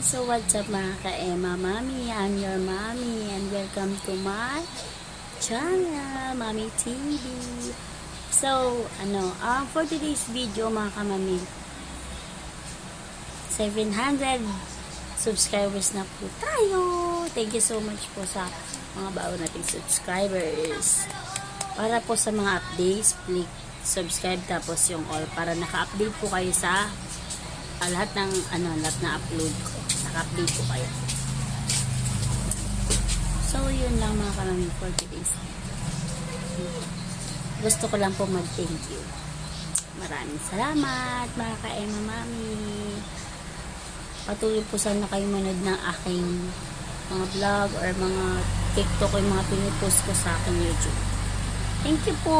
So what's up mga ka-Emma Mami? I'm your mommy and welcome to my channel, Mami TV. So, ano, um, for today's video mga kamami, 700 subscribers na po tayo. Thank you so much po sa mga bago nating subscribers. Para po sa mga updates, click subscribe tapos yung all para naka-update po kayo sa ah, lahat ng ano, lahat na upload ko. Naka-update po kayo. So, yun lang mga kamami for today's gusto ko lang po mag-thank you. Maraming salamat mga ka-Emma Mami. Patuloy po sana kayo manood ng aking mga vlog or mga TikTok o mga pinupost ko sa aking YouTube. Thank you po!